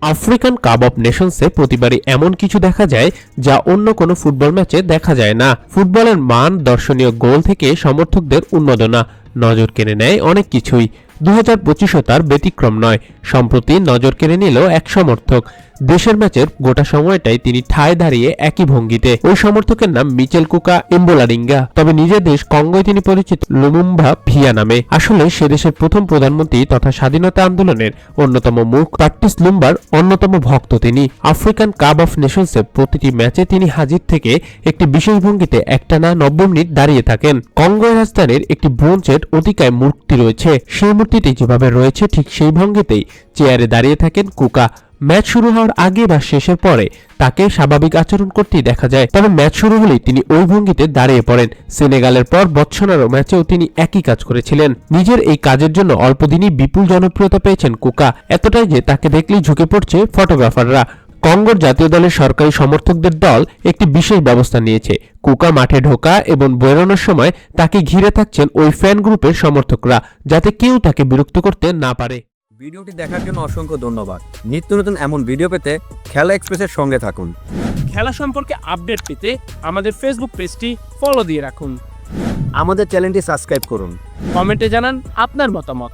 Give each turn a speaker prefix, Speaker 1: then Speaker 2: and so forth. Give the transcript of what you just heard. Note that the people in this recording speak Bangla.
Speaker 1: আফ্রিকান কাপ অফ নেশনসে প্রতিবারই এমন কিছু দেখা যায় যা অন্য কোনো ফুটবল ম্যাচে দেখা যায় না। ফুটবলের মান দর্শনীয় গোল থেকে সমর্থকদের উন্মাদনা। নজর কেড়ে নেয় অনেক কিছুই। দু হাজার পঁচিশও তার ব্যতিক্রম নয়। সম্প্রতি নজর কেড়ে নিল এক সমর্থক। দেশের ম্যাচের গোটা সময়টাই তিনি ঠায় দাঁড়িয়ে একই ভঙ্গিতে। ওই সমর্থকের নাম মিচেল কুকা এম্বোলারিঙ্গা তবে নিজের দেশ কঙ্গোয় তিনি পরিচিত লুমুম্বা ভিয়া নামে। আসলে সে দেশের প্রথম প্রধানমন্ত্রী তথা স্বাধীনতা আন্দোলনের অন্যতম মুখ। প্যাট্টিস লুম্বার অন্যতম ভক্ত তিনি। আফ্রিকান কাপ অফ নেশনসে প্রতিটি ম্যাচে তিনি হাজির থেকে একটি বিশেষ ভঙ্গিতে একটানা নব্বই মিনিট দাঁড়িয়ে থাকেন। কঙ্গোয় রাজধানীর একটি ব্রোঞ্জের অতিকায় মূর্তি রয়েছে। সেই মূর্তিটি যেভাবে রয়েছে, ঠিক সেই ভঙ্গিতেই চেয়ারে দাঁড়িয়ে থাকেন কুকা। ম্যাচ শুরু হওয়ার আগে বা শেষের পরে তাকে স্বাভাবিক আচরণ করতেই দেখা যায়। তবে ম্যাচ শুরু হলেই তিনি ওই ভঙ্গিতে দাঁড়িয়ে পড়েন। সেনেগালের পর বৎসনারও ম্যাচেও তিনি একই কাজ করেছিলেন। নিজের এই কাজের জন্য অল্পদিনই বিপুল জনপ্রিয়তা পেয়েছেন কুকা। এতটাই যে তাকে দেখলেই ঝুঁকে পড়ছে ফটোগ্রাফাররা। কঙ্গোর জাতীয় দলের সরকারি সমর্থকদের দল একটি বিশেষ ব্যবস্থা নিয়েছে। কুকা মাঠে ঢোকা এবং বেরোনোর সময় তাকে ঘিরে থাকছেন ওই ফ্যান গ্রুপের সমর্থকরা যাতে কেউ তাকে বিরক্ত করতে না পারে।
Speaker 2: ভিডিওটি দেখার জন্য অসংখ্য ধন্যবাদ। নিত্য নতুন এমন ভিডিও পেতে খেলা এক্সপ্রেসের সঙ্গে থাকুন।
Speaker 3: খেলা সম্পর্কে আপডেট পেতে আমাদের ফেসবুক পেজটি ফলো দিয়ে রাখুন।
Speaker 2: আমাদের চ্যানেলটি সাবস্ক্রাইব করুন।
Speaker 3: কমেন্টে জানান আপনার মতামত।